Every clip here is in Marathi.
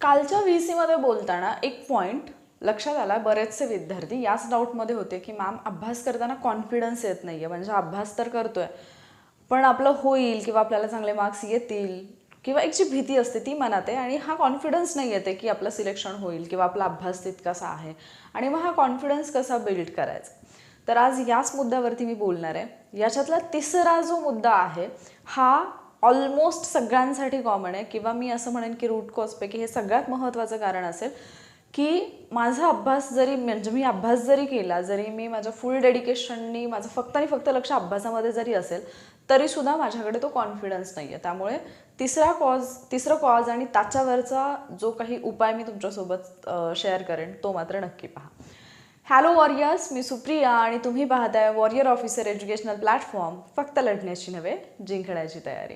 कालच्या व्ही सीमध्ये बोलताना एक पॉईंट लक्षात आला बरेचसे विद्यार्थी याच डाऊटमध्ये होते की मॅम अभ्यास करताना कॉन्फिडन्स येत नाही आहे म्हणजे अभ्यास तर करतोय पण आपलं होईल किंवा आपल्याला चांगले मार्क्स येतील किंवा एक जी भीती असते ती मनात आहे आणि हा कॉन्फिडन्स नाही येते की आपलं सिलेक्शन होईल किंवा आपला अभ्यास तितकासा आहे. आणि मग हा कॉन्फिडन्स कसा बिल्ड करायचा? तर आज याच मुद्द्यावरती मी बोलणार आहे. याच्यातला तिसरा जो मुद्दा आहे हा ऑलमोस्ट सगळ्यांसाठी कॉमन आहे. किंवा मी असं म्हणेन की रूट कॉजपैकी हे सगळ्यात महत्त्वाचं कारण असेल की माझा अभ्यास जरी म्हणजे मी अभ्यास जरी केला जरी मी माझ्या फुल डेडिकेशननी माझं फक्त आणि फक्त लक्ष अभ्यासामध्ये जरी असेल तरीसुद्धा माझ्याकडे तो कॉन्फिडन्स नाही आहे त्यामुळे तिसरा कॉज तिसरं कॉज आणि त्याच्यावरचा जो काही उपाय मी तुमच्यासोबत शेअर करेन तो मात्र नक्की पहा. हॅलो वॉरियर्स मी सुप्रिया आणि तुम्ही पाहताय वॉरियर ऑफिसर एज्युकेशनल प्लॅटफॉर्म फक्त लढण्याची नव्हे जिंकण्याची तयारी.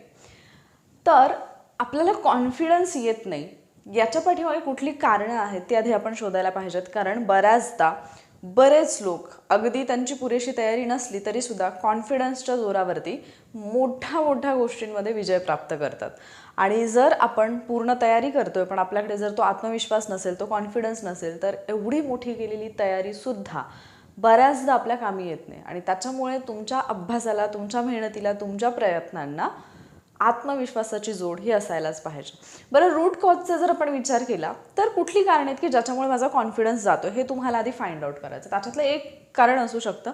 तर आपल्याला कॉन्फिडन्स येत नाही. याच्या पाठीमागे कुठली कारणं आहेत ती आधी आपण शोधायला पाहिजेत. कारण बऱ्याचदा बरेच लोक अगदी त्यांची पुरेशी तयारी नसली तरीसुद्धा कॉन्फिडन्सच्या जोरावरती मोठ्या मोठ्या गोष्टींमध्ये विजय प्राप्त करतात. आणि जर आपण पूर्ण तयारी करतोय पण आपल्याकडे जर तो आत्मविश्वास नसेल तो कॉन्फिडन्स नसेल तर एवढी मोठी केलेली तयारीसुद्धा बऱ्याचदा आपल्या कामी येत नाही. आणि त्याच्यामुळे तुमच्या अभ्यासाला तुमच्या मेहनतीला तुमच्या प्रयत्नांना आत्मविश्वासाची जोड ही असायलाच पाहिजे. बरं रूट कॉजचा जर आपण विचार केला तर कुठली कारण आहेत की ज्याच्यामुळे माझा कॉन्फिडन्स जातो हे तुम्हाला आधी फाइंड आउट करायचं. त्याच्यातलं एक कारण असू शकतं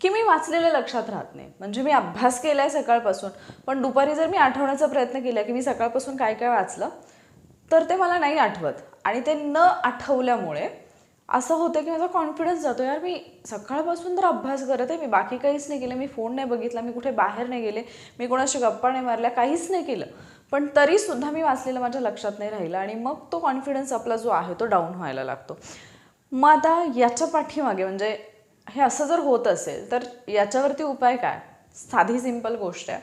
की मी वाचलेले लक्षात राहत नाही. म्हणजे मी अभ्यास केला आहे सकाळपासून पण दुपारी जर मी आठवण्याचा प्रयत्न केला की मी सकाळपासून काय काय वाचलं तर ते मला नाही आठवत. आणि ते न आठवल्यामुळे असं होतं की माझा कॉन्फिडन्स जातो. यार मी सकाळपासून तर अभ्यास करत आहे. मी बाकी काहीच नाही केलं. मी फोन नाही बघितला. मी कुठे बाहेर नाही गेले. मी कोणाशी गप्पा नाही मारल्या. काहीच नाही केलं. पण तरीसुद्धा मी वाचलेलं माझ्या लक्षात नाही राहिलं आणि मग तो कॉन्फिडन्स आपला जो आहे तो डाऊन व्हायला लागतो. मग आता याच्या पाठीमागे म्हणजे हे असं जर होत असेल तर याच्यावरती उपाय काय? साधी सिंपल गोष्ट आहे.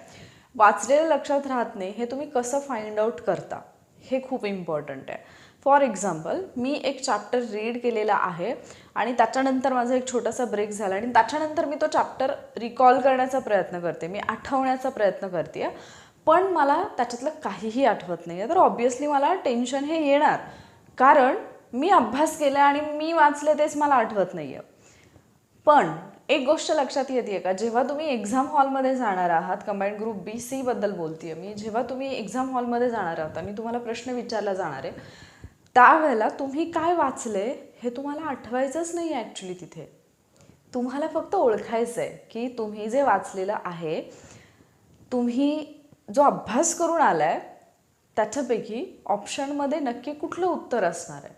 वाचलेलं लक्षात राहत नाही हे तुम्ही कसं फाइंड आउट करता? हे खूप इम्पॉर्टंट आहे. फॉर एक्झाम्पल मी एक चॅप्टर रीड केलेला आहे आणि त्याच्यानंतर माझा एक छोटासा ब्रेक झाला आणि त्याच्यानंतर मी तो चॅप्टर रिकॉल करण्याचा प्रयत्न करते. मी आठवण्याचा प्रयत्न करते पण मला त्याच्यातलं काहीही आठवत नाही आहे तर ऑब्वियसली मला टेन्शन हे येणार. कारण मी अभ्यास केला आणि मी वाचले तेच मला आठवत नाही आहे पण एक गोष्ट लक्षात येते का? जेव्हा तुम्ही एक्झाम हॉलमध्ये जाणार आहात कंबाईंड ग्रुप बी सीबद्दल बोलते आहे मी जेव्हा तुम्ही एक्झाम हॉलमध्ये जाणार आहात आणि तुम्हाला प्रश्न विचारला जाणार आहे. त्यावेळेला तुम्ही काय वाचले हे तुम्हाला आठवायचंच नाही आहे ॲक्च्युली तिथे. तुम्हाला फक्त ओळखायचं आहे की तुम्ही जे वाचलेलं आहे तुम्ही जो अभ्यास करून आलाय त्याच्यापैकी ऑप्शनमध्ये नक्की कुठलं उत्तर असणार आहे?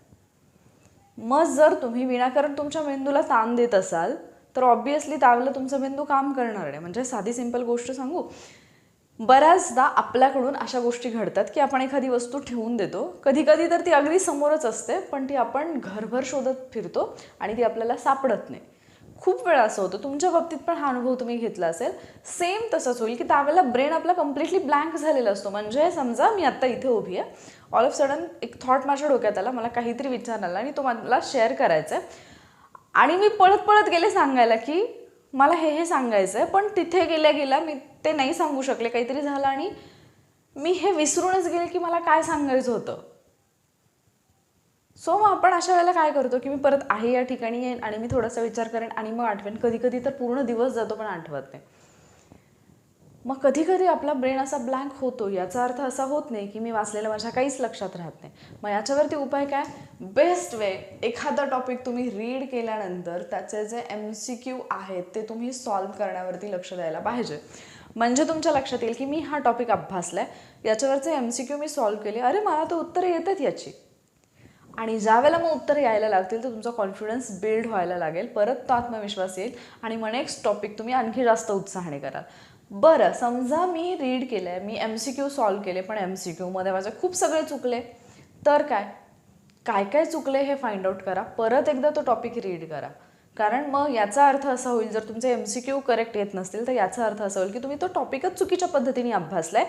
मग जर तुम्ही विनाकारण तुमच्या मेंदूला ताण देत असाल तर ऑब्विसली त्यावेळेला तुमचा मेंदू काम करणार नाही म्हणजे साधी सिंपल गोष्ट सांगू बऱ्याचदा आपल्याकडून अशा गोष्टी घडतात की आपण एखादी वस्तू ठेवून देतो. कधी कधी तर ती अगदी समोरच असते पण ती आपण घरभर शोधत फिरतो आणि ती आपल्याला सापडत नाही. खूप वेळा असं होतं. तुमच्या बाबतीत पण हा अनुभव तुम्ही घेतला असेल. सेम तसंच होईल की त्यावेळेला ब्रेन आपला कम्प्लिटली ब्लँक झालेला असतो. म्हणजे समजा मी आत्ता इथे उभी आहे. ऑल ऑफ सडन एक थॉट माझ्या डोक्यात आला. मला काहीतरी विचार आला आणि तो मला शेअर करायचा आहे आणि मी पळत पळत गेले सांगायला की मला हे हे सांगायचं आहे पण तिथे गेल्या गेल्या मी ते नाही सांगू शकले. काहीतरी झालं आणि मी हे विसरूनच गेले की मला काय सांगायचं होतं. सो मग आपण अशा वेळेला काय करतो की मी परत आहे या ठिकाणी येईन आणि मी थोडासा विचार करेन आणि मग आठवेन. कधी कधी तर पूर्ण दिवस जातो पण आठवत नाही. मग कधी कधी आपला ब्रेन असा ब्लँक होतो. याचा अर्थ असा होत नाही की मी वाचलेलं माझ्या काहीच लक्षात राहत नाही. मग याच्यावरती उपाय काय? बेस्ट वे एखादा टॉपिक तुम्ही रीड केल्यानंतर त्याचे जे एम सी क्यू आहेत ते तुम्ही सॉल्व करण्यावरती लक्ष द्यायला पाहिजे. म्हणजे तुमच्या लक्षात येईल की मी हा टॉपिक अभ्यासला आहे याच्यावरचे एम सी क्यू मी सॉल्व्ह केले. अरे मला तर उत्तरं येतात याची. आणि ज्यावेळेला मग उत्तरं यायला लागतील तर तुमचा कॉन्फिडन्स बिल्ड व्हायला लागेल. परत तो आत्मविश्वास येईल. आणि मग नेक्स्ट टॉपिक तुम्ही आणखी जास्त उत्साहाने कराल. बरं समजा मी रीड केलं आहे मी एम सी क्यू सॉल्व केले पण एम सी क्यूमध्ये माझे खूप सगळे चुकले. तर काय? काय काय चुकले हे फाइंड आउट करा. परत एकदा तो टॉपिक रीड करा. कारण मग याचा अर्थ असा होईल जर तुमचे एम सी क्यू करेक्ट येत नसतील तर याचा अर्थ असा होईल की तुम्ही तो टॉपिकच चुकीच्या पद्धतीने अभ्यासलाय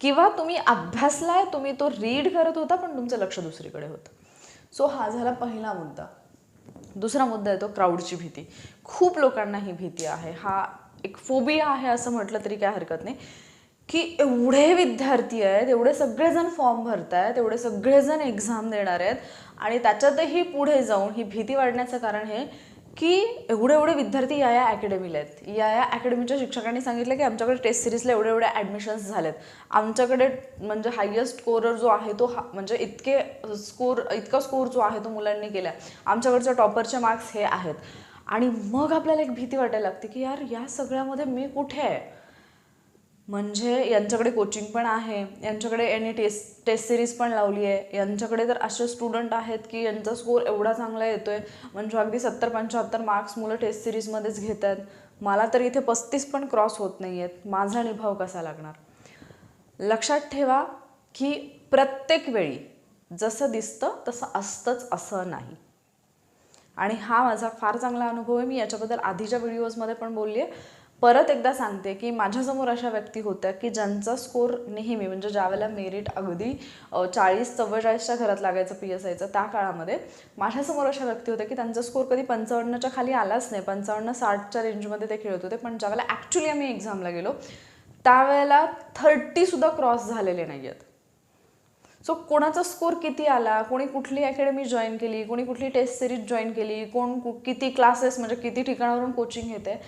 किंवा तुम्ही अभ्यासलाय तुम्ही तो रीड करत होता पण तुमचं लक्ष दुसरीकडे होतं. सो हा झाला पहिला मुद्दा. दुसरा मुद्दा आहे तो क्राऊडची भीती. खूप लोकांना ही भीती आहे. हा एक फोबिया आहे असं म्हटलं तरी काय हरकत नाही. की एवढे विद्यार्थी आहेत एवढे सगळेजण फॉर्म भरत आहेत एवढे सगळेजण एक्झाम देणार आहेत आणि त्याच्यातही पुढे जाऊन ही भीती वाढण्याचं कारण हे की एवढे एवढे विद्यार्थी या या अकॅडमीला आहेत. या या अकॅडमीच्या शिक्षकांनी सांगितलं की आमच्याकडे टेस्ट सिरीजला एवढे एवढे ॲडमिशन्स झालेत. आमच्याकडे म्हणजे हायेस्ट स्कोरर जो आहे तो हा म्हणजे इतके स्कोर इतका स्कोर जो आहे तो मुलांनी केला आमच्याकडच्या टॉपरचे मार्क्स हे आहेत. आणि मग आपल्याला एक भीती वाटायला लागते की यार या सगळ्यामध्ये मी कुठे आहे? म्हणजे यांच्याकडे कोचिंग पण आहे यांच्याकडे यांनी टेस्ट टेस्ट सिरीज पण लावली आहे यांच्याकडे तर असे स्टुडंट आहेत की यांचा स्कोर एवढा चांगला येतोय म्हणजे अगदी सत्तर पंच्याहत्तर मार्क्स मुलं टेस्ट सिरीजमध्येच घेत आहेत. मला तर इथे पस्तीस पण क्रॉस होत नाही आहेत माझा निभाव कसा लागणार? लक्षात ठेवा की प्रत्येक वेळी जसं दिसतं तसं असतंच असं नाही. आणि हा माझा फार चांगला अनुभव आहे. मी याच्याबद्दल आधीच्या व्हिडिओजमध्ये पण बोलली आहे परत एकदा सांगते की माझ्यासमोर अशा व्यक्ती होत्या की ज्यांचा स्कोर नेहमी म्हणजे ज्यावेळेला मेरिट अगदी चाळीस चव्वेचाळीसच्या घरात लागायचं पी एस आयचं त्या काळामध्ये माझ्यासमोर अशा व्यक्ती होत्या की त्यांचा स्कोर कधी पंचावन्नच्या खाली आलाच नाही. पंचावन्न साठच्या रेंजमध्ये ते खेळत होते पण ज्यावेळेला ॲक्च्युली आम्ही एक्झामला गेलो त्यावेळेला थर्टीसुद्धा क्रॉस झालेले नाही आहेत सो कोणाचा स्कोर किती आला? कोणी कुठली अकॅडमी जॉईन केली? कोणी कुठली टेस्ट सिरीज जॉईन केली? कोण किती क्लासेस म्हणजे किती ठिकाणावरून कोचिंग घेते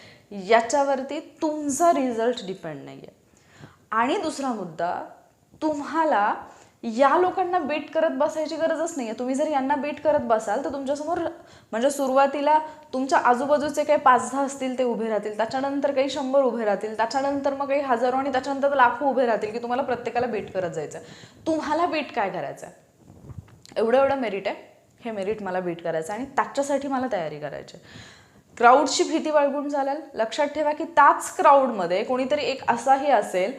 याच्यावरती तुमचा रिझल्ट डिपेंड नाही आहे आणि दुसरा मुद्दा तुम्हाला या लोकांना बेट करत बसायची गरजच नाही आहे तुम्ही जर यांना बेट करत बसाल तर तुमच्यासमोर म्हणजे सुरुवातीला तुमच्या आजूबाजूचे काही पाच दहा असतील ते उभे राहतील. त्याच्यानंतर काही शंभर उभे राहतील. त्याच्यानंतर मग काही हजारो आणि त्याच्यानंतर लाखो उभे राहतील की तुम्हाला प्रत्येकाला बेट करत जायचं तुम्हाला बेट काय करायचं आहे एवढं एवढं मेरिट आहे. हे मेरिट मला बीट करायचं आणि त्याच्यासाठी मला तयारी करायची आहे. क्राऊडची भीती बाळगून चालेल. लक्षात ठेवा की त्याच क्राऊडमध्ये कोणीतरी एक असाही असेल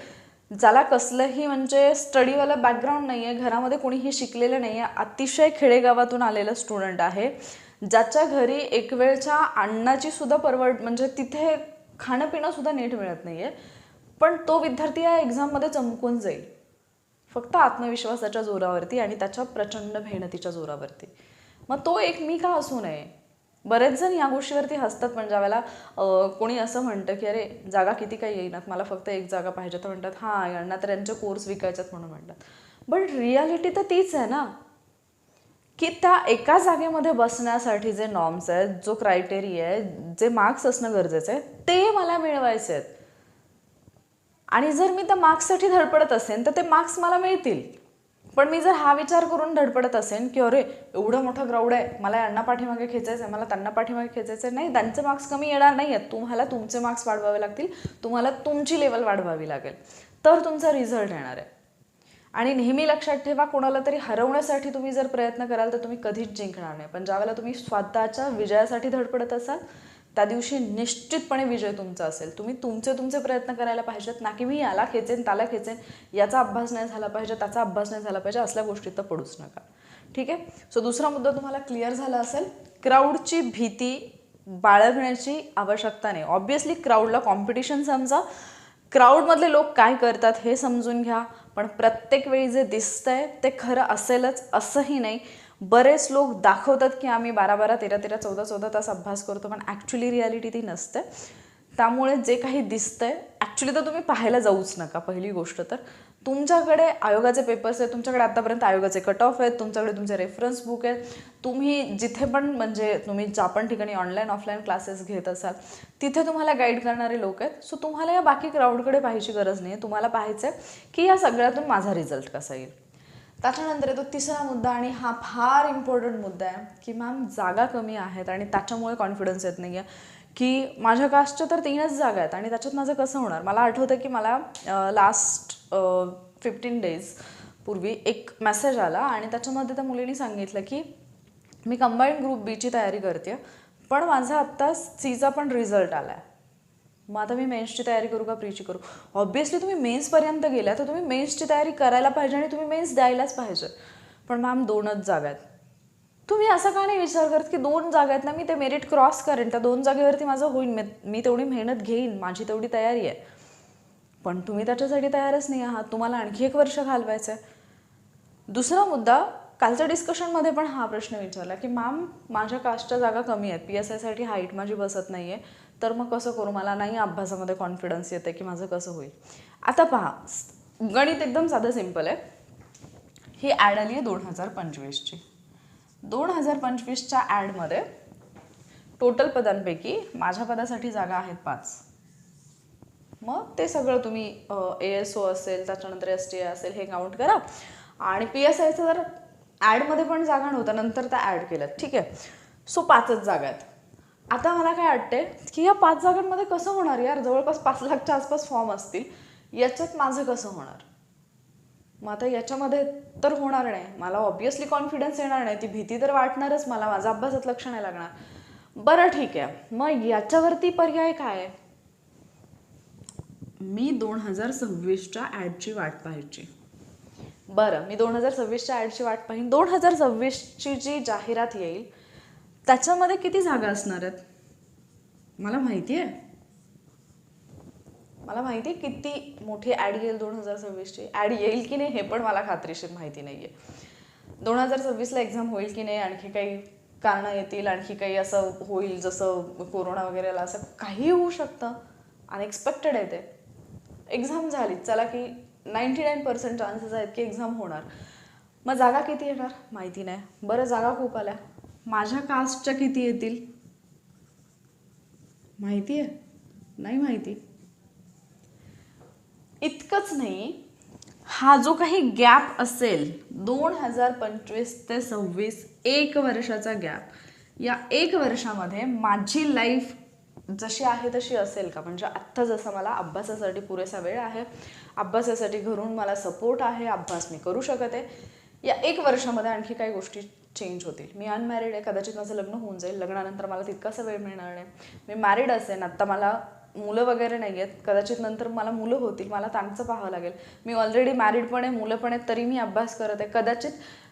ज्याला कसलंही म्हणजे स्टडीवाला बॅकग्राऊंड नाही आहे घरामध्ये कोणीही शिकलेलं नाही आहे अतिशय खेडेगावातून आलेलं स्टुडंट आहे. ज्याच्या घरी एक वेळच्या अन्नाची सुद्धा परवड म्हणजे तिथे खाणंपिणंसुद्धा नीट मिळत नाही आहे पण तो विद्यार्थी या एक्झाममध्ये चमकून जाईल. फक्त आत्मविश्वासाच्या जोरावरती आणि त्याच्या प्रचंड मेहनतीच्या जोरावरती. मग तो एक मी का असू नये? बरेच जण या गोष्टीवरती हसतात पण ज्यावेळेला कोणी असं म्हणतं की अरे जागा किती काही येईनात मला फक्त एक जागा पाहिजे. तर म्हणतात हां यांना तर यांचे कोर्स विकायच्यात म्हणून म्हणतात. बट रियालिटी तर तीच आहे ना की त्या एका जागेमध्ये बसण्यासाठी जे नॉर्म्स आहेत जो क्रायटेरिया आहे जे मार्क्स असणं गरजेचं आहे ते मला मिळवायचे आहेत आणि जर मी त्या मार्क्ससाठी धडपडत असेल तर ते मार्क्स मला मिळतील. पण मी जर हा विचार करून धडपडत असेल की अरे एवढं मोठं ग्राउंड आहे मला यांना पाठीमागे खेचायचं आहे मला त्यांना पाठीमागे खेचायचं आहे नाही त्यांचे मार्क्स कमी येणार नाही आहेत तुम्हाला तुमचे मार्क्स वाढवावे लागतील तुम्हाला तुमची लेवल वाढवावी लागेल. तर तुमचा रिझल्ट येणार आहे. आणि नेहमी लक्षात ठेवा कोणाला तरी हरवण्यासाठी तुम्ही जर प्रयत्न कराल तर तुम्ही कधीच जिंकणार नाही. पण ज्यावेळेला तुम्ही स्वतःच्या विजयासाठी धडपडत असाल त्या दिवशी निश्चितपणे विजय तुमचा असेल. तुम्ही तुमचे तुमचे प्रयत्न करायला पाहिजेत. ना की मी याला खेचेन त्याला खेचेन याचा अभ्यास नाही झाला पाहिजे त्याचा अभ्यास नाही झाला पाहिजे असल्या गोष्टीत तर पडूच नका. ठीक आहे? सो दुसरा मुद्दा तुम्हाला क्लिअर झाला असेल. क्राऊडची भीती बाळगण्याची आवश्यकता नाही. ऑब्विसली क्राऊडला कॉम्पिटिशन समजा. क्राऊडमधले लोक काय करतात हे समजून घ्या. पण प्रत्येक वेळी जे दिसतंय ते खरं असेलच असंही नाही. बरेच लोक दाखवतात की आम्ही बारा बारा तेरा तेरा चौदा चौदा तास अभ्यास करतो पण ॲक्च्युली रियालिटी ती नसते. त्यामुळे जे काही दिसतंय ॲक्च्युली तर तुम्ही पाहायला जाऊच नका पहिली गोष्ट तर. तुमच्याकडे आयोगाचे पेपर्स आहेत तुमच्याकडे आतापर्यंत आयोगाचे कट ऑफ आहेत तुमच्याकडे तुमचे रेफरन्स बुक आहेत. तुम्ही जिथे पण म्हणजे तुम्ही ज्या पण ठिकाणी ऑनलाईन ऑफलाईन क्लासेस घेत असाल तिथे तुम्हाला गाईड करणारे लोक आहेत. सो तुम्हाला या बाकी क्राऊडकडे पाहायची गरज नाही आहे तुम्हाला पाहायचं आहे की या सगळ्यातून माझा रिझल्ट कसा येईल. त्याच्यानंतर येतो तिसरा मुद्दा आणि हा फार इम्पॉर्टंट मुद्दा आहे की मॅम जागा कमी आहेत आणि त्याच्यामुळे कॉन्फिडन्स येत नाही आहे की माझ्या कास्टच्या तर तीनच जागा आहेत आणि त्याच्यात माझं कसं होणार? मला आठवतं की मला लास्ट फिफ्टीन डेज पूर्वी एक मेसेज आला आणि त्याच्यामध्ये त्या मुलीने सांगितलं की मी कंबाईंड ग्रुप बीची तयारी करते पण माझा आत्ता सीचा पण रिझल्ट आला आहे मग आता मी मेन्सची तयारी करू का प्रीची करू? ऑब्व्हियसली तुम्ही मेन्सपर्यंत गेल्या तर तुम्ही मेन्सची तयारी करायला पाहिजे आणि तुम्ही मेन्स द्यायलाच पाहिजे. पण मॅम दोनच जागा आहेत तुम्ही असं का नाही विचार करत की दोन जागा आहेत ना मी ते मेरिट क्रॉस करेन त्या दोन जागेवरती माझं होईल. मी तेवढी मेहनत घेईन माझी तेवढी तयारी आहे. पण तुम्ही त्याच्यासाठी तयारच नाही आहात. तुम्हाला आणखी एक वर्ष घालवायचं आहे दुसरा मुद्दा कालच्या डिस्कशनमध्ये पण हा प्रश्न विचारला की मॅम माझ्या कास्टच्या जागा कमी आहेत. पी एस आयसाठी हाईट माझी बसत नाही आहे तर मग कसं करू? मला नाही अभ्यासामध्ये कॉन्फिडन्स येते की माझं कसं होईल. आता पहा गणित एकदम साधं सिंपल आहे. ही ॲड आली आहे दोन हजार पंचवीसची. दोन हजार पंचवीसच्या ॲडमध्ये टोटल पदांपैकी माझ्या पदासाठी जागा आहेत पाच. मग ते सगळं तुम्ही ए एस ओ असेल त्याच्यानंतर एस टी ए असेल हे काउंट करा. आणि पी एस आयचं जर ॲडमध्ये पण जागा नव्हत्या नंतर त्या ॲड केल्यात. ठीक आहे? सो पाचच जागा आहेत. आता मला काय वाटते की या पाच जागांमध्ये कसं होणार यार? जवळपास पाच लाखच्या आसपास फॉर्म असतील. याच्यात माझं कसं होणार? मग आता याच्यामध्ये तर होणार नाही. मला ऑब्विसली कॉन्फिडन्स येणार नाही. ती भीती तर वाटणारच. मला माझा अभ्यासात लक्ष नाही लागणार. बरं ठीक आहे. मग याच्यावरती पर्याय काय आहे? मी दोन हजार सव्वीसच्या ॲडची वाट पाहायची. बरं मी दोन हजार सव्वीसच्या ॲडची वाट पाहीन. दोन हजार सव्वीसची जी जाहिरात येईल त्याच्यामध्ये किती जागा असणार आहेत? मला माहिती आहे मला माहिती आहे किती मोठी ॲड येईल दोन हजार सव्वीसची. ॲड येईल की नाही हे पण मला खात्रीशीर माहिती नाही आहे दोन हजार सव्वीसला एक्झाम होईल की नाही आणखी काही कारणं येतील आणखी काही असं होईल जसं कोरोना वगैरेला असं काही होऊ शकतं. अनएक्सपेक्टेड आहे ते. एक्झाम झाली. चला की नाईंटी नाईन पर्सेंट चान्सेस आहेत की एक्झाम होणार. मग जागा किती येणार? माहिती नाही. बरं जागा खूप आल्या. माझ्या कास्टच्या किती येतील? माहिती आहे? नाही माहिती. इतकंच नाही. हा जो काही गॅप असेल दोन हजार पंचवीस ते सव्वीस एक वर्षाचा गॅप या एक वर्षामध्ये माझी लाईफ जशी आहे तशी असेल का? म्हणजे आत्ता जसं मला अभ्यासासाठी पुरेसा वेळ आहे अभ्यासासाठी घरून मला सपोर्ट आहे अभ्यास मी करू शकत. आहे या एक वर्षामध्ये आणखी काही गोष्टी चेंज होतील. मी अनमॅरिड आहे कदाचित माझं लग्न होऊन जाईल. लग्नानंतर मला तितकासा वेळ मिळणार नाही. मी मॅरिड असेन आत्ता मला मुलं वगैरे नाही आहेत. कदाचित नंतर मला मुलं होतील मला त्यांचं पाहावं लागेल. मी ऑलरेडी मॅरिड पण आहे मुलं पण आहेत तरी मी अभ्यास करत आहे. कदाचित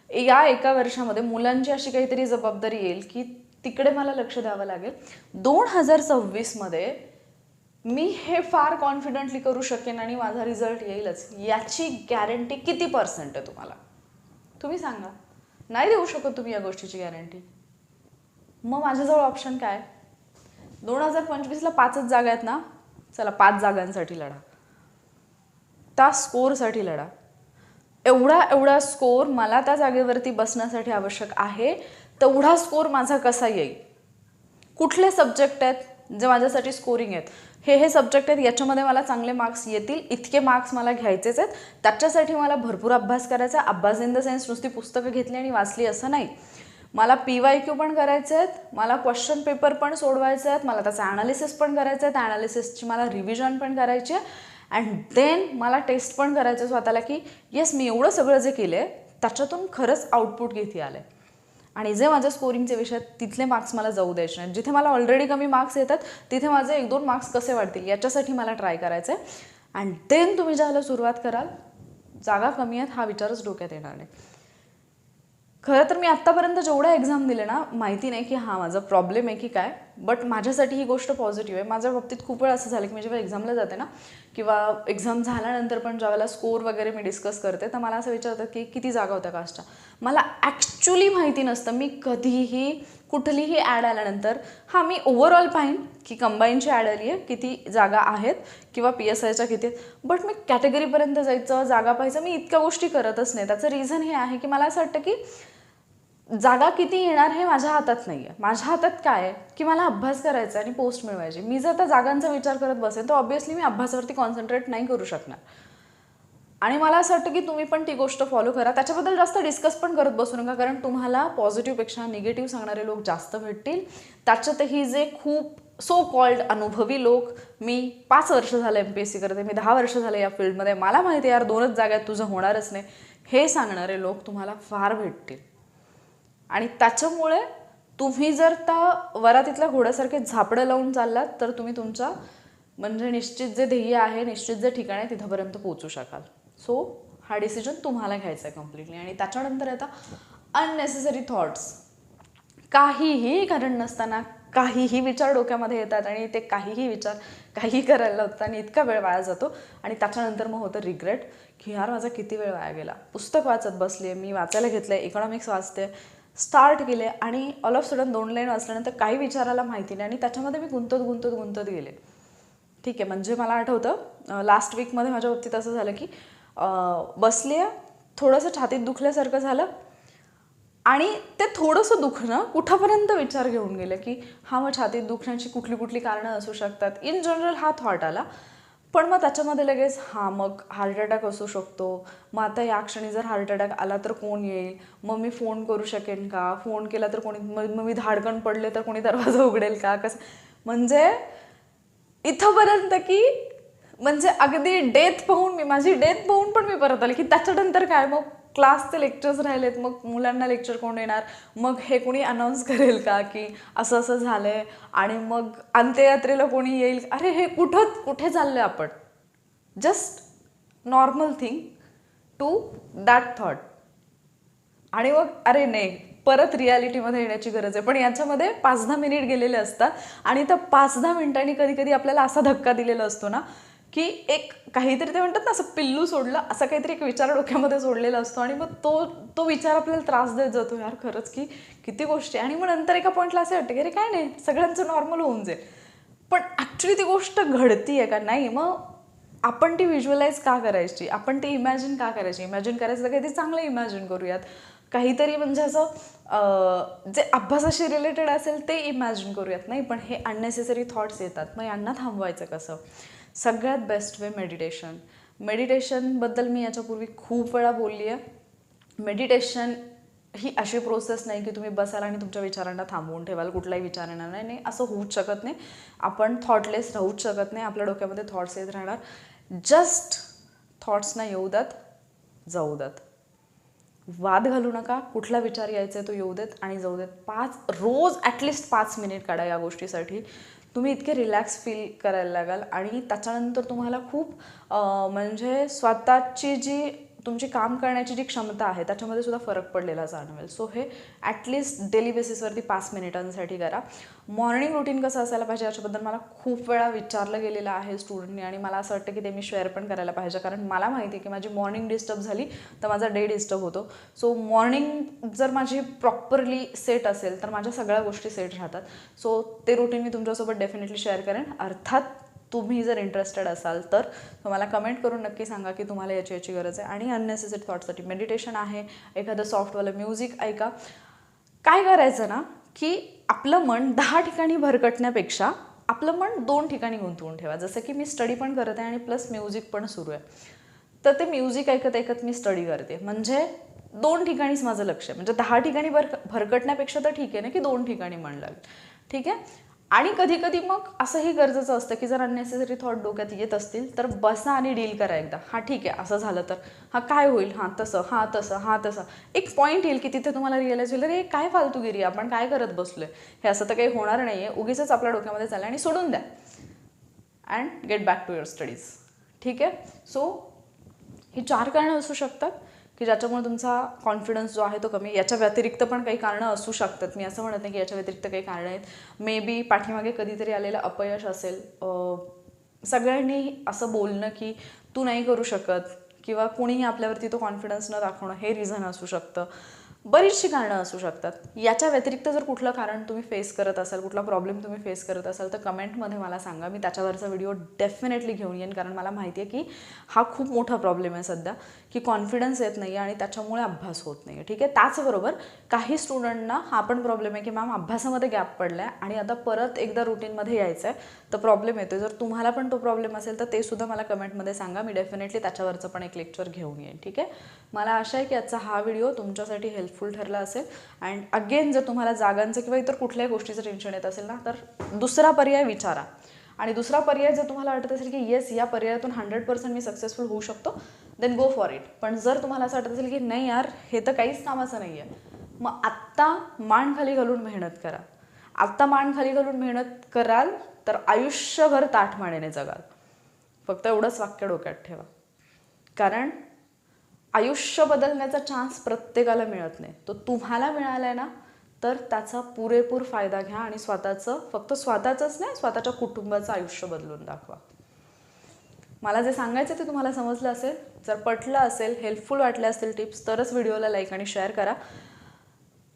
या एका वर्षामध्ये मुलांची अशी काहीतरी जबाबदारी येईल की तिकडे मला लक्ष द्यावं लागेल. दोन हजार सव्वीसमध्ये मी हे फार कॉन्फिडंटली करू शकेन आणि माझा रिझल्ट येईलच. याची गॅरंटी किती पर्सेंट आहे तुम्हाला? तुम्ही सांगा. नाही देऊ शकत तुम्ही या गोष्टीची गॅरंटी मग माझ्याजवळ ऑप्शन काय? दोन हजार पंचवीसला पाचच जागा आहेत ना? चला पाच जागांसाठी लढा. त्या स्कोरसाठी लढा. एवढा एवढा स्कोर मला त्या जागेवरती बसण्यासाठी आवश्यक आहे. तेवढा स्कोर माझा कसा येईल? कुठले सब्जेक्ट आहेत जे माझ्यासाठी स्कोरिंग आहेत? हे हे सब्जेक्ट आहेत याच्यामध्ये मला चांगले मार्क्स येतील इतके मार्क्स मला घ्यायचेच आहेत. त्याच्यासाठी मला भरपूर अभ्यास करायचा आहे. अभ्यास इन द सेन्स नुसती पुस्तकं घेतली आणि वाचली असं नाही. मला पी वाय क्यू पण करायचे आहेत. मला क्वेश्चन पेपर पण सोडवायचे आहेत. मला त्याचं ॲनालिसिस पण करायचं आहे. त्या ॲनालिसिसची मला रिव्हिजन पण करायची आहे. अँड देन मला टेस्ट पण करायचं आहे स्वतःला की येस मी एवढं सगळं जे केलं आहे त्याच्यातून खरंच आउटपुट किती आलं आहे आणि जे माझ्या स्कोरिंगचे विषय आहेत तिथले मार्क्स मला जाऊ द्यायचे नाहीत. जिथे मला ऑलरेडी कमी मार्क्स येतात तिथे माझे एक दोन मार्क्स कसे वाढतील याच्यासाठी मला ट्राय करायचं आहे अँड देन तुम्ही ज्याला सुरुवात कराल जागा कमी आहेत हा विचारच डोक्यात येणार नाही. खरं तर मी आत्तापर्यंत जेवढ्या एक्झाम दिले ना माहिती नाही की हा माझा प्रॉब्लेम आहे की काय बट माझ्यासाठी ही गोष्ट पॉझिटिव्ह आहे. माझ्या बाबतीत खूप वेळा असं झालं की मी जेव्हा एक्झामला जाते ना किंवा एक्झाम झाल्यानंतर पण ज्यावेळेला स्कोर वगैरे मी डिस्कस करते तर मला असं विचारतात की किती जागा होत्या कास्टच्या मला ॲक्च्युली माहिती नसतं. मी कधीही कुठलीही ॲड आल्यानंतर हां मी ओव्हरऑल पाहीन की कंबाईनची ॲड आली आहे किती जागा आहेत किंवा पी एस आयच्या किती आहेत. बट मी कॅटेगरीपर्यंत जायचं जागा पाहायचं मी इतक्या गोष्टी करतच नाही. त्याचं रिझन हे आहे की मला असं वाटतं की जागा किती येणार हे माझ्या हातात नाही आहे माझ्या हातात काय आहे की मला अभ्यास करायचा आणि पोस्ट मिळवायची मी जर त्या जागांचा विचार करत बसेन तर ऑब्व्हियसली मी अभ्यासावरती कॉन्सन्ट्रेट नाही करू शकणार. आणि मला असं वाटतं की तुम्ही पण ती गोष्ट फॉलो करा. त्याच्याबद्दल जास्त डिस्कस पण करत बसू नका कारण तुम्हाला पॉझिटिव्हपेक्षा निगेटिव्ह सांगणारे लोक जास्त भेटतील. त्याच्यातही जे खूप सो कॉल्ड अनुभवी लोक मी पाच वर्ष झालं एम पी एस सी करते मी दहा वर्ष झाले या फील्डमध्ये. मला माहिती आहे यार दोनच जाग्यात आहेत तुझं होणारच नाही. हे सांगणारे लोक तुम्हाला फार भेटतील. आणि त्याच्यामुळे तुम्ही जर त्या वरातीतल्या घोड्यासारखे झापडं लावून चाललात तर तुम्ही तुमच्या म्हणजे निश्चित जे ध्येय आहे निश्चित जे ठिकाण आहे तिथंपर्यंत पोहोचू शकाल. सो हा डिसिजन तुम्हाला घ्यायचा आहे कम्प्लिटली आणि त्याच्यानंतर येतात अननेसेसरी थॉट्स काहीही कारण नसताना काहीही विचार डोक्यामध्ये येतात आणि ते काहीही विचार काही करायला लावतात आणि इतका वेळ वाया जातो. आणि त्याच्यानंतर मग होतं रिग्रेट की यार माझा किती वेळ वाया गेला. पुस्तक वाचत बसले मी वाचायला घेतलं आहे इकॉनॉमिक्स वाचते स्टार्ट केले आणि ऑल ऑफ सडन दोन लाईन वाचल्यानंतर काही विचारायला माहिती नाही आणि त्याच्यामध्ये मी गुंतत गुंतत गुंतत गेले. ठीक आहे म्हणजे मला आठवतं लास्ट वीकमध्ये माझ्या बाबतीत असं झालं की बसले थोडंसं छातीत दुखल्यासारखं झालं. आणि ते थोडंसं दुखणं कुठंपर्यंत विचार घेऊन गेलं की हा मग छातीत दुखण्याची कुठली कुठली कारणं असू शकतात. इन जनरल हा थॉट आला. पण मग त्याच्यामध्ये लगेच हा मग हार्ट अटॅक असू शकतो. मग आता या क्षणी जर हार्ट अटॅक आला तर कोण येईल? मग मी फोन करू शकेन का? फोन केला तर कोणी मग मग मी धाडकन पडले तर कोणी दरवाजा उघडेल का? कसं? म्हणजे इथंपर्यंत की म्हणजे अगदी डेथ पाहून मी माझी डेथ पाहून पण मी परत आले की त्याच्यानंतर काय? मग क्लासचे लेक्चर्स राहिलेत मग मुलांना लेक्चर कोण येणार मग हे कोणी अनाऊन्स करेल का की असं असं झालंय? आणि मग अंत्ययात्रेला कोणी येईल? अरे हे कुठं कुठे चाललंय आपण? Just normal thing to that thought आणि मग अरे नाही परत रियालिटीमध्ये येण्याची गरज आहे. पण याच्यामध्ये पाच दहा मिनिट गेलेले असतात. आणि त्या पाच दहा मिनिटांनी कधी कधी आपल्याला असा धक्का दिलेला असतो ना की एक काहीतरी ते म्हणतात ना असं पिल्लू सोडलं असं काहीतरी एक विचार डोक्यामध्ये सोडलेला असतो आणि मग तो तो विचार आपल्याला त्रास देत जातो यार खरंच की किती गोष्टी. आणि मग नंतर एका पॉईंटला असं वाटतं की अरे काय नाही सगळ्यांचं नॉर्मल होऊन जाईल. पण ॲक्च्युली ती गोष्ट घडती आहे का? नाही मग आपण ती व्हिज्युअलाइज का करायची? आपण ती इमॅजिन का करायची? इमॅजिन करायचं तर काहीतरी चांगलं इमॅजिन करूयात. काहीतरी म्हणजे असं जे अभ्यासाशी रिलेटेड असेल ते इमॅजिन करूयात. नाही पण हे अननेसेसरी थॉट्स येतात. मग यांना थांबवायचं कसं? सगळ्यात बेस्ट वे मेडिटेशन मेडिटेशनबद्दल मी याच्यापूर्वी खूप वेळा बोलली आहे. मेडिटेशन ही अशी प्रोसेस नाही की तुम्ही बसाल आणि तुमच्या विचारांना थांबवून ठेवाल कुठलाही विचार येणार नाही. नाही असं होऊच शकत नाही. आपण थॉटलेस राहूच शकत नाही. आपल्या डोक्यामध्ये थॉट्स येत राहणार. जस्ट थॉट्सना येऊ देत जाऊ देत. वाद घालू नका. कुठला विचार यायचा आहे तो येऊ देत आणि जाऊ देत. पाच रोज ॲटलिस्ट पाच मिनिट काढा या गोष्टीसाठी. तुम्ही इतके रिलॅक्स फील करायला लागाल आणि त्याच्यानंतर तुम्हाला खूप म्हणजे स्वतःची जी तुमची काम करण्याची जी क्षमता आहे त्याच्यामध्ये सुद्धा फरक पडलेला जाणवेल. सो हे ॲटलिस्ट डेली बेसिसवरती पाच मिनिटांसाठी करा. मॉर्निंग रुटीन कसं असायला पाहिजे याच्याबद्दल मला खूप वेळा विचारलं गेलेलं आहे स्टुडंटनी आणि मला असं वाटतं की ते मी शेअर पण करायला पाहिजे. कारण मला माहिती आहे की माझी मॉर्निंग डिस्टर्ब झाली तर माझा डे डिस्टर्ब होतो. सो मॉर्निंग जर माझी प्रॉपरली सेट असेल तर माझ्या सगळ्या गोष्टी सेट राहतात. सो ते रुटीन मी तुमच्यासोबत डेफिनेटली शेअर करेन. अर्थात तुम्ही जर इंटरेस्टेड असाल तर तुम्हाला कमेंट करून नक्की सांगा की तुम्हाला याची याची गरज आहे. आणि अननेसेसरी थॉटसाठी मेडिटेशन आहे. एखादं सॉफ्टवालं म्युझिक ऐका. काय करायचं ना की आपलं मन दहा ठिकाणी भरकटण्यापेक्षा आपलं मन दोन ठिकाणी गुंतवून ठेवा. जसं की मी स्टडी पण करत आहे आणि प्लस म्युझिक पण सुरू आहे. तर ते म्युझिक ऐकत ऐकत मी स्टडी करते. म्हणजे दोन ठिकाणीच माझं लक्ष आहे. म्हणजे दहा ठिकाणी भर भरकटण्यापेक्षा तर ठीक आहे ना की दोन ठिकाणी मन लागेल. ठीक आहे? आणि कधी कधी मग असंही गरजेचं असतं की जर अननेसेसरी थॉट डोक्यात येत असतील तर बसा आणि डील करा एकदा. हां ठीक आहे असं झालं तर. हां काय होईल? हां तसं हां तसं हां तसं. एक पॉईंट येईल की तिथे तुम्हाला रिअलाईज होईल अरे काय फालतूगिरी आपण काय करत बसलो आहे हे असं तर काही होणार नाही आहे उगीच आपल्या डोक्यामध्ये चाललं आणि सोडून द्या. And get back to your studies ठीक आहे? सो ही चार कारणं असू शकतात. की ज्याच्यामुळे तुमचा कॉन्फिडन्स जो आहे तो कमी याच्या व्यतिरिक्त पण काही कारणं असू शकतात. मी असं म्हणत नाही की याच्या व्यतिरिक्त काही कारणं आहेत. मे बी पाठीमागे कधीतरी आलेलं अपयश असेल. सगळ्यांनी असं बोलणं की तू नाही करू शकत किंवा कुणीही आपल्यावरती तो कॉन्फिडन्स न दाखवणं हे रिझन असू शकतं. बरीचशी कारणं असू शकतात. याच्या व्यतिरिक्त जर कुठलं कारण तुम्ही फेस करत असाल कुठला प्रॉब्लेम तुम्ही फेस करत असाल तर कमेंटमध्ये मला सांगा. मी त्याच्यावरचा व्हिडिओ डेफिनेटली घेऊन येईन कारण मला माहिती आहे की हा खूप मोठा प्रॉब्लेम आहे सध्या की कॉन्फिडन्स येत नाही आहे आणि त्याच्यामुळे अभ्यास होत नाही आहे ठीक आहे? त्याचबरोबर काही स्टुडंटना हा पण प्रॉब्लेम आहे की मॅम अभ्यासामध्ये गॅप पडला आहे आणि आता परत एकदा रुटीनमध्ये यायचं आहे तर प्रॉब्लेम येतो जर तुम्हाला पण तो प्रॉब्लेम असेल तर ते सुद्धा मला कमेंटमध्ये सांगा. मी डेफिनेटली त्याच्यावरचं पण एक लेक्चर घेऊन येईन. ठीक आहे? मला आशा आहे की आजचा हा व्हिडिओ तुमच्यासाठी हेल्पफुल ठरला असेल. अँड अगेन जर तुम्हाला जागांचं किंवा इतर कुठल्याही गोष्टीचं टेन्शन येत असेल ना तर दुसरा पर्याय विचारा. आणि दुसरा पर्याय जर तुम्हाला वाटत असेल की येस या पर्यायातून हंड्रेड पर्सेंट मी सक्सेसफुल होऊ शकतो देन गो फॉर इट पण जर तुम्हाला असं वाटत असेल की नाही यार हे तर काहीच कामाचं नाही आहे मग आत्ता मान खाली घालून मेहनत करा. आत्ता मान खाली घालून मेहनत कराल तर आयुष्यभर ताठमानेने जगाल. फक्त एवढंच वाक्य डोक्यात ठेवा. कारण आयुष्य बदलण्याचा चान्स प्रत्येकाला मिळत नाही. तो तुम्हाला मिळाला आहे ना तर त्याचा पुरेपूर फायदा घ्या आणि स्वतःचं फक्त स्वतःचंच नाही स्वतःच्या कुटुंबाचं आयुष्य बदलून दाखवा. मला जे सांगायचं ते तुम्हाला समजलं असेल. जर पटलं असेल हेल्पफुल वाटले असतील टिप्स तरच व्हिडिओला लाईक आणि शेअर करा.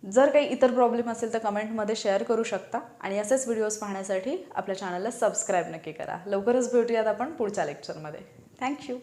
जर काही इतर प्रॉब्लेम असेल तर कमेंटमध्ये शेअर करू शकता. आणि असेच व्हिडिओज पाहण्यासाठी आपल्या चॅनलला सबस्क्राईब नक्की करा. लवकरच भेटूयात आपण पुढच्या लेक्चरमध्ये थँक्यू